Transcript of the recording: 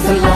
وسلم